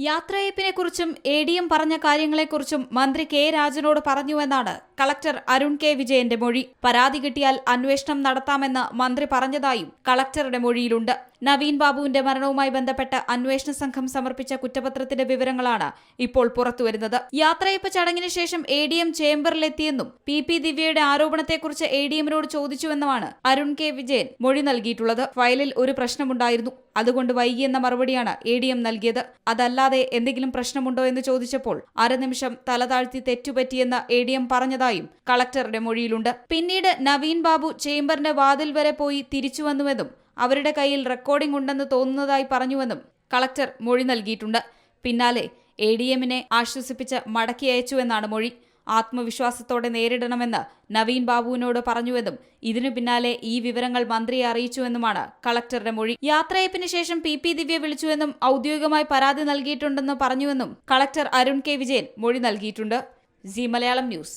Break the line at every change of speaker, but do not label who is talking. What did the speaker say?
യാത്രയപ്പിനെക്കുറിച്ചും A D M പറഞ്ഞ കാര്യങ്ങളെക്കുറിച്ചും മന്ത്രി കെ രാജനോട് പറഞ്ഞുവെന്നാണ് കളക്ടർ അരുൺ കെ വിജയന്റെ മൊഴി. പരാതി കിട്ടിയാൽ അന്വേഷണം നടത്താമെന്ന് മന്ത്രി പറഞ്ഞതായും കളക്ടറുടെ മൊഴിയിലുണ്ട്. നവീൻ ബാബുവിന്റെ മരണവുമായി ബന്ധപ്പെട്ട് അന്വേഷണ സംഘം സമർപ്പിച്ച കുറ്റപത്രത്തിന്റെ വിവരങ്ങളാണ് ഇപ്പോൾ പുറത്തുവരുന്നത്. യാത്രയപ്പ് ചടങ്ങിന് ശേഷം എ ഡി എം ചേംബറിലെത്തിയെന്നും പി പി ദിവ്യയുടെ ആരോപണത്തെക്കുറിച്ച് എ ഡി എമ്മിനോട് ചോദിച്ചുവെന്നുമാണ് അരുൺ കെ വിജയൻ മൊഴി നൽകിയിട്ടുള്ളത്. ഫയലിൽ ഒരു പ്രശ്നമുണ്ടായിരുന്നു. അതുകൊണ്ട് വൈകിയെന്ന മറുപടിയാണ് എ ഡി എം നൽകിയത്. അതല്ലാതെ എന്തെങ്കിലും പ്രശ്നമുണ്ടോ എന്ന് ചോദിച്ചപ്പോൾ അരനിമിഷം തലതാഴ്ത്തി തെറ്റുപറ്റിയെന്ന് എ ഡി എം പറഞ്ഞതായും കളക്ടറുടെ മൊഴിയിലുണ്ട്. പിന്നീട് നവീൻ ബാബു ചേംബറിന്റെ വാതിൽ വരെ പോയി തിരിച്ചുവന്നുവെന്നും അവരുടെ കയ്യിൽ റെക്കോർഡിംഗ് ഉണ്ടെന്ന് തോന്നുന്നതായി പറഞ്ഞുവെന്നും കളക്ടർ മൊഴി നൽകിയിട്ടുണ്ട്. പിന്നാലെ എ ഡി എമ്മിനെ ആശ്വസിപ്പിച്ച് മടക്കി അയച്ചുവെന്നാണ് മൊഴി. ആത്മവിശ്വാസത്തോടെ നേരിടണമെന്ന് നവീൻ ബാബുവിനോട് പറഞ്ഞുവെന്നും ഇതിനു പിന്നാലെ ഈ വിവരങ്ങൾ മന്ത്രിയെ അറിയിച്ചുവെന്നുമാണ് കളക്ടറുടെ മൊഴി. യാത്രയപ്പിന് ശേഷം പി പി ദിവ്യ വിളിച്ചുവെന്നും ഔദ്യോഗികമായി പരാതി നൽകിയിട്ടുണ്ടെന്ന് പറഞ്ഞുവെന്നും കളക്ടർ അരുൺ കെ വിജയൻ മൊഴി നൽകിയിട്ടുണ്ട്. Zee Malayalam news.